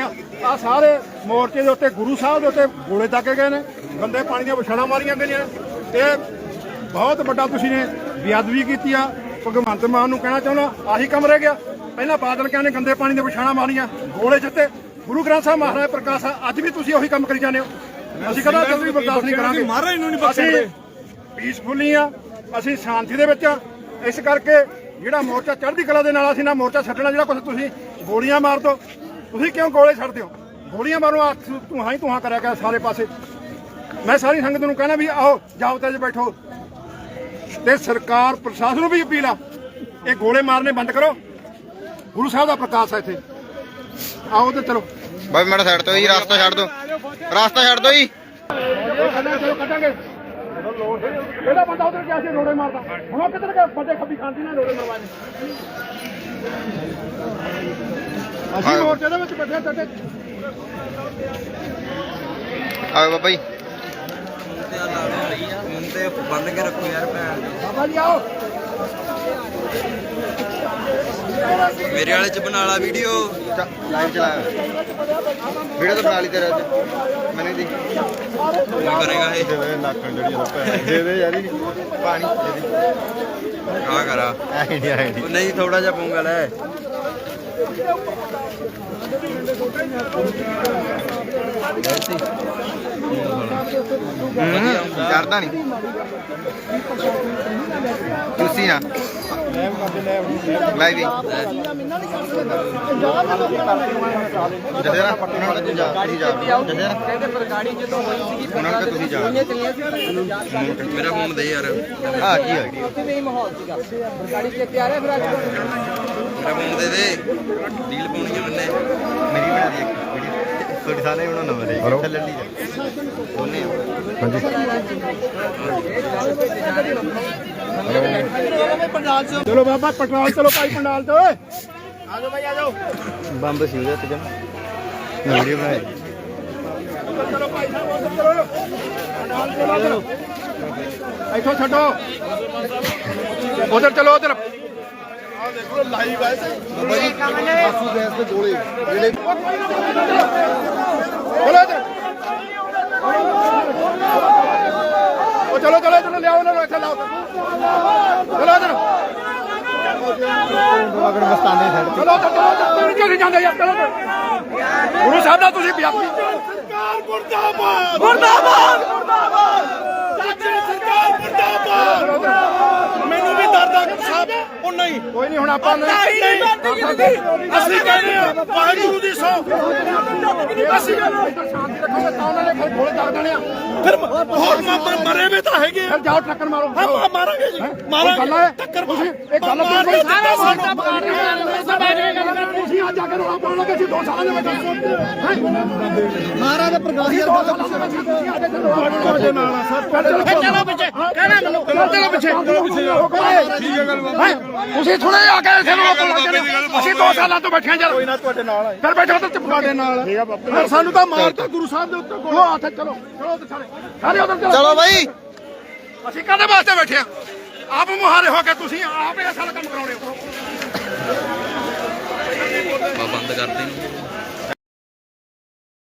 ਆ। ਸਾਰੇ ਮੋਰਚੇ ਦੇ ਉੱਤੇ ਗੁਰੂ ਸਾਹਿਬ ਦੇ ਉੱਤੇ ਗੋਲੇ ਦਾਗੇ ਗਏ ਨੇ। ਗੰਦੇ ਪਾਣੀ ਦੀਆਂ ਵਿਛਾੜਾਂ ਮਾਰੀਆਂ ਗਈਆਂ ਇਹ ਬਹੁਤ ਵੱਡਾ ਤੁਸੀਂ ਨੇ ਬੇਅਦਬੀ ਕੀਤੀ ਆ। ਭਗਵੰਤ ਮਾਨ ਨੂੰ ਕਹਿਣਾ ਚਾਹੁੰਦਾ ਆਹੀ ਕੰਮ ਰਹਿ ਗਿਆ। ਪਹਿਲਾਂ ਬਾਦਲ ਕਹਿੰਦੇ ਗੰਦੇ ਪਾਣੀ ਦੀਆਂ ਵਿਛਾੜਾਂ ਮਾਰੀਆਂ ਗੋਲੇ ਜਿੱਤੇ ਗੁਰੂ ਗ੍ਰੰਥ ਸਾਹਿਬ ਮਹਾਰਾਜ ਪ੍ਰਕਾਸ਼ ਆ, ਅੱਜ ਵੀ ਤੁਸੀਂ ਉਹੀ ਕੰਮ ਕਰੀ ਜਾਂਦੇ ਹੋ। ਅਸੀਂ ਕਦਾ ਜਲਦੀ ਬਰਦਾਸ਼ਤ ਨਹੀਂ ਕਰਾਂਗੇ। ਮਹਾਰਾਜ ਨੂੰ ਨਹੀਂ ਬਖਸ਼ਦੇ। ਪੀਸਫੁਲੀ ਆ ਅਸੀਂ ਸ਼ਾਂਤੀ ਦੇ ਵਿੱਚ ਆ। ਇਸ ਕਰਕੇ ਜਿਹੜਾ ਮੋਰਚਾ ਚੜ੍ਹਦੀ ਕਲਾ ਦੇ ਨਾਲ ਅਸੀਂ ਨਾ ਮੋਰਚਾ ਛੱਡਣਾ ਜਿਹੜਾ ਕੁਝ ਤੁਸੀਂ ਗੋਲੀਆਂ ਮਾਰ ਦੋ। ਤੁਸੀਂ ਕਿਉਂ ਗੋਲੇ ਛੱਡਦੇ ਹੋ? ਗੋਲੀਆਂ ਮਾਰੋ ਆ ਤੂੰ ਹਾਂ ਹੀ ਤੂੰ ਕਰਿਆ ਗਿਆ ਸਾਰੇ ਪਾਸੇ। ਮੈਂ ਸਾਰੀ ਸੰਗਤ ਨੂੰ ਕਹਿਣਾ ਵੀ ਆਓ ਜਾਓ ਤੇ ਬੈਠੋ। ਤੇ ਸਰਕਾਰ ਪ੍ਰਸ਼ਾਸਨ ਨੂੰ ਵੀ ਅਪੀਲ ਆ ਇਹ ਗੋਲੇ ਮਾਰਨੇ ਬੰਦ ਕਰੋ। ਗੁਰੂ ਸਾਹਿਬ ਦਾ ਪ੍ਰਕਾਸ਼ ਹੈ ਇੱਥੇ। ਆਓ ਤੇ ਚਲੋ। ਬਾਈ ਮੇਰਾ ਸਾਈਡ ਤੋਂ ਹੀ ਰਾਸਤਾ ਛੱਡ ਦੋ। ਰਾਸਤਾ ਛੱਡ ਦੋ ਜੀ। ਕੱਢਾਂਗੇ ਚਲੋ ਕੱਢਾਂਗੇ ਕਿਹੜਾ ਬੰਦਾ ਉਧਰ ਗਿਆ ਸੀ ਰੋੜੇ ਮਾਰਦਾ। ਹੁਣ ਕਿੱਧਰ ਗਿਆ? ਬੰਦੇ ਖੱਬੀ ਖਾਂਦੀ ਨੇ ਰੋੜੇ ਮਰਵਾਏ ਅਸੀਂ ਮੋਰਚੇ ਦੇ ਵਿੱਚ ਬੈਠੇ ਚੱਟੇ ਆਓ ਬਾਬਾ ਜੀ। ਤੇ ਬੰਦ ਕੇ ਰੱਖੋ ਯਾਰ ਭੈਣ ਬਾਬਾ ਜੀ ਆਓ। ਮੇਰੇ ਵਾਲੇ ਚ ਬਣਾ ਲਾ ਵੀਡੀਓ। ਲਾਈਵ ਚਲਾਇਆ ਵੀਡੀਓ ਤਾਂ ਬਣਾ ਲਈ ਤੇਰੇ ਅੱਜ। ਮੈਨੂੰ ਦੀ। ਕੀ ਕਰੇਗਾ ਇਹ। ਦੇ ਨਾਖਣ ਜਿਹੜੀ ਉਹ ਭੈਣ। ਦੇ ਦੇ। ਯਾਰੀ ਪਾਣੀ ਆ ਕਰਾ ਐ ਇੰਡੀਆ ਐ ਨਹੀਂ। ਥੋੜਾ ਜਿਹਾ ਪਉਂਗਾ ਲੈ। ਕਰਦਾ ਨਹੀਂ। ਤੁਸੀਂ ਨਾ। ਲਾਈਵ ਹੀ ਜਦੇ ਨਾ ਉਹਨਾਂ ਨੂੰ ਜਾ, ਤੁਸੀਂ ਜਾ। ਜਦੇ ਨਾ ਕਹਿੰਦੇ ਬਰਗਾੜੀ ਜਦੋਂ ਹੋਈ ਸੀਗੀ ਉਹਨਾਂ ਨੂੰ ਤੁਸੀਂ ਜਾ। ਮੇਰਾ ਫੋਨ ਦੇ ਯਾਰ। ਆ ਕੀ ਹੋਈ ਉੱਥੇ ਵੀ ਮਾਹੌਲ ਸੀਗਾ ਬਰਗਾੜੀ ਤੇ ਪਿਆਰੇ ਫਿਰ ਅੱਜ ਮੇਰਾ ਫੋਨ ਦੇ ਦੇ। ਡੀਲ ਪਾਉਣੀ ਆ ਮੈਨੇ ਮੇਰੀ ਤੁਹਾਡੇ ਸਾਰੇ ਉਹਨਾਂ ਨੰਬਰ ਹੈ ਥੱਲੇ ਲਈ ਜਾ ਦੋਨੇ ਚਲੋ ਬਾਬਾ ਪਟਨਾਲ ਚਲੋ ਭਾਈ ਪੰਡਾਲ ਤੋਂ ਆਜੋ ਭਾਈ ਆਜੋ ਬੰਬ ਸੀ ਉਹਦੇ ਤੇ ਜਮ ਵੀਡੀਓ ਬਣਾਈ। ਚਲੋ ਭਾਈ ਸਾਹਿਬ ਉਧਰ ਚਲੋ। ਪੰਡਾਲ ਚਲੋ ਇੱਥੋਂ ਛੱਡੋ। ਉਧਰ ਚਲੋ ਉਧਰ। ਚਲੋ ਇੱਧਰ। ਉਹ ਚਲੋ ਚਲੋ ਚਲੋ ਲਿਆਓ ਉਹਨਾਂ ਨੂੰ ਇੱਥੇ ਲਾਓ। ਚਲੋ ਇੱਧਰ। ਅਗਰ ਮਸਤਾਨੇ ਛੱਡ ਚਲੋ ਚਲੋ ਚਲੋ ਨਹੀਂ ਜਾਂਦੇ ਯਾਰ ਚਲੋ ਚਲੋ। ਗੁਰੂ ਸਾਹਿਬ ਦਾ ਤੁਸੀਂ ਪੰਜਾਬੀ ਸਰਕਾਰ ਮੁਰਦਾਬਾਦ ਮੁਰਦਾਬਾਦ ਮੁਰਦਾਬਾਦ ਸਰਕਾਰ ਮੁਰਦਾਬਾਦ ਮੈਨੂੰ ਵੀ ਦਰਦ ਆ ਸਾਹਿਬ ਉਹ ਨਹੀਂ ਆਪਾਂ ਅਸੀਂ ਕਹਿੰਦੇ ਆ ਵਾਹਿਗੁਰੂ ਦੀ ਸੌ ਅਸੀਂ ਸ਼ਾਂਤੀ ਰੱਖੋਗੇ ਤਾਂ ਉਹਨਾਂ ਨੇ ਫਿਰ ਗੋਲੇ ਦਾਗ ਦੇਣੇ ਆ ਫਿਰ ਹੋਰ ਮਰੇ ਵੇ ਤਾਂ ਹੈਗੇ ਫਿਰ ਜਾਓ ਟੱਕਰ ਮਾਰੋ ਹਾਂ ਮਾਰਾਂਗੇ ਜੀ ਮਾਰਾਂਗੇ ਟੱਕਰ ਤੁਸੀਂ ਇਹ ਗੱਲ ਕੋਈ ਸਾਰਾ ਮੋਰਚਾ ਪਕਾੜ ਕੇ ਸਾਲਾਂ ਦੇ ਵਿੱਚ ਮਹਾਰਾਜ ਦਾ ਪ੍ਰਕਾਸ਼ ਯਾਰ ਤੁਹਾਡੇ ਨਾਲ ਆ ਸਰ। ਚਲੋ ਪਿੱਛੇ। ਕਹਿਣਾ ਮੈਨੂੰ ਚਲੋ ਪਿੱਛੇ। ਠੀਕ ਹੈ ਗੱਲ ਤੁਸੀਂ ਥੋੜੇ ਆ ਕੇ ਪਾਉਣ ਲੱਗੇ ਅਸੀਂ ਦੋ ਸਾਲਾਂ ਤੋਂ ਬੈਠੇ ਯਾਰ ਕੋਈ ਨਾ ਤੁਹਾਡੇ ਨਾਲ ਫਿਰ ਬੈਠੋ ਤੇ ਤੁਹਾਡੇ ਨਾਲ। ਠੀਕ ਆ ਸਾਨੂੰ ਤਾਂ ਮਾਰਤਾ ਗੁਰੂ ਸਾਹਿਬ ਦੇ ਉੱਤੇ ਗੋਲੋ ਹੱਥ ਚਲੋ ਚਲੋ ਤੇ ਸਾਰੇ। ਸਾਰੇ ਉਧਰ ਚਲੋ। ਚਲੋ ਬਾਈ। ਅਸੀਂ ਕਾਹਦੇ ਵਾਸਤੇ ਬੈਠੇ ਆ? ਆਪ ਮੁਹਾਰੇ ਹੋ ਕੇ ਤੁਸੀਂ ਆਪ ਇਹ ਸਾਰਾ ਕੰਮ ਕਰਾਉਣੇ ਹੋ। ਬਾ ਬੰਦ ਕਰ ਦੇ